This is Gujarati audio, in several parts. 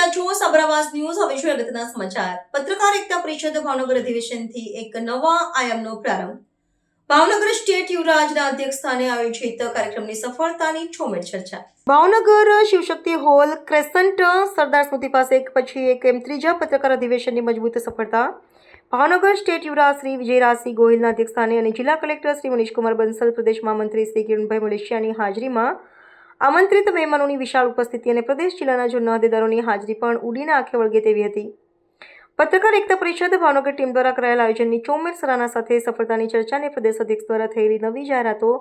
સાબર સાબરાવાસ ન્યૂઝ, હવે અગત્યના સમાચાર. પત્રકાર પરિષદ ભાવનગર અધિવેશનથી એક નવા આયામનો પ્રારંભ. ભાવનગર સ્ટેટ યુવરાજના અધ્યક્ષ સ્થાને આયોજિત કાર્યક્રમની સફળતાની છોમેળ ચર્ચા. ભાવનગર શિવશક્તિ હોલ ક્રેસન્ટ સરદાર સ્મૃતિ પાસે એક પછી એક એમ ત્રીજા પત્રકાર અધિવેશનની મજબૂત સફળતા. ભાવનગર સ્ટેટ યુવરાજ શ્રી વિજયરાજસિંહ ગોહિલના અધ્યક્ષસ્થાને અને જિલ્લા કલેક્ટર શ્રી મનીષકુમાર બંસલ, પ્રદેશ મહામંત્રી શ્રી કિરણભાઈ મલેશિયાની હાજરીમાં આમંત્રિત મહેમાનોની વિશાળ ઉપસ્થિતિ અને પ્રદેશ જિલ્લાના જૂના હોદ્દેદારોની હાજરી પણ ઉડીને આંખે વળગે તેવી હતી. પત્રકાર એકતા પરિષદ ભાવનગર ટીમ દ્વારા કરાયેલા આયોજનની ચોમેર સરાહના સાથે સફળતાની ચર્ચા અને પ્રદેશ અધ્યક્ષ દ્વારા થયેલી નવી જાહેરાતો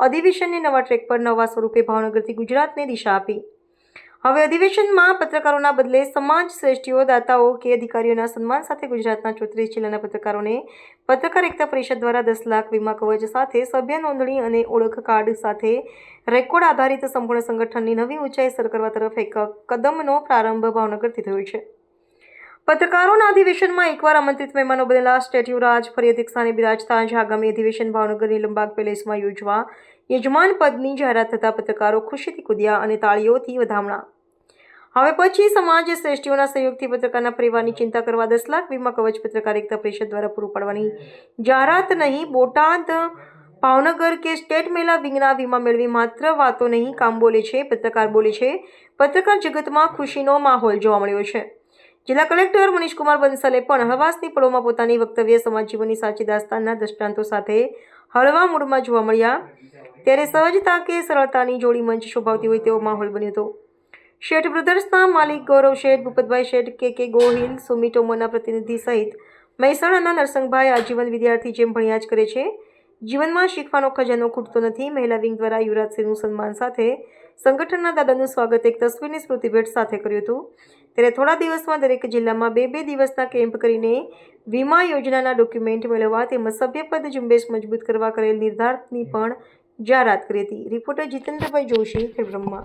અધિવેશનને નવા ટ્રેક પર નવા સ્વરૂપે ભાવનગરથી ગુજરાતને દિશા આપી. હવે અધિવેશનમાં પત્રકારોના બદલે સમાજ શ્રેષ્ઠીઓ, દાતાઓ કે અધિકારીઓના સન્માન સાથે ગુજરાતના ચોત્રીસ જિલ્લાના પત્રકારોને પત્રકાર એકતા પરિષદ દ્વારા દસ લાખ વીમા કવચ સાથે સભ્ય નોંધણી અને ઓળખ કાર્ડ સાથે રેકોર્ડ આધારિત સંપૂર્ણ સંગઠનની નવી ઊંચાઈ સર કરવા તરફ એક કદમનો પ્રારંભ ભાવનગરથી થયો છે. પત્રકારોના અધિવેશનમાં એકવાર આમંત્રિત મહેમાનો બનેલા સ્ટેચ્યુ રાજ, ફરી અધ્યક્ષસ્થાને બિરાજતા આજે આગામી અધિવેશન ભાવનગરની લંબાગ પેલેસમાં યોજવા યજમાન પદની જાહેરાત થતાં પત્રકારો ખુશીથી કૂદ્યા અને તાળીઓથી વધામણા હવે પછી સમાજ શ્રેષ્ઠીઓના સહયોગથી પત્રકારના પરિવારની ચિંતા કરવા દસ લાખ વીમા કવચ પત્રકાર એકતા પરિષદ દ્વારા પૂરું પાડવાની જાહેરાત નહીં. બોટાદ ભાવનગર કે સ્ટેટ મેલા વિંગના વીમા મેળવી માત્ર વાતો નહીં, કામ બોલે છે, પત્રકાર બોલે છે. પત્રકાર જગતમાં ખુશીનો માહોલ જોવા મળ્યો છે. જિલ્લા કલેક્ટર મનીષકુમાર બંસલે પણ હળવાશની પળોમાં પોતાની વક્તવ્ય સમાજ જીવનની સાચી દાસ્તાનના દ્રષ્ટાંતો સાથે હળવા મૂડમાં જોવા મળ્યા. ત્યારે સહજતા કે સરળતાની જોડી મંચ શોભાવતી હોય તેવો માહોલ બન્યો હતો. શેઠ બ્રધર્સના માલિક ગૌરવ શેઠ, ભૂપતભાઈ શેઠ, કે કે ગોહિલ સુમિટોમોના પ્રતિનિધિ સહિત મહેસાણાના નરસંગભાઈ આજીવન વિદ્યાર્થી જેમ ભણ્યા જ કરે છે. જીવનમાં શીખવાનો ખજાનો ખૂટતો નથી. મહિલા વિંગ દ્વારા યુવરાજસિંહનું સન્માન સાથે સંગઠનના દાદાનું સ્વાગત એક તસવીરની સ્મૃતિભેટ સાથે કર્યું હતું. ત્યારે થોડા દિવસમાં દરેક જિલ્લામાં બે બે દિવસના કેમ્પ કરીને વીમા યોજનાના ડોક્યુમેન્ટ મેળવવા તેમજ સભ્યપદ ઝુંબેશ મજબૂત કરવા કરેલ નિર્ધારની પણ જાહેરાત કરી હતી. રિપોર્ટર જીતેન્દ્રભાઈ જોશી, ખેડબ્રહ્મા.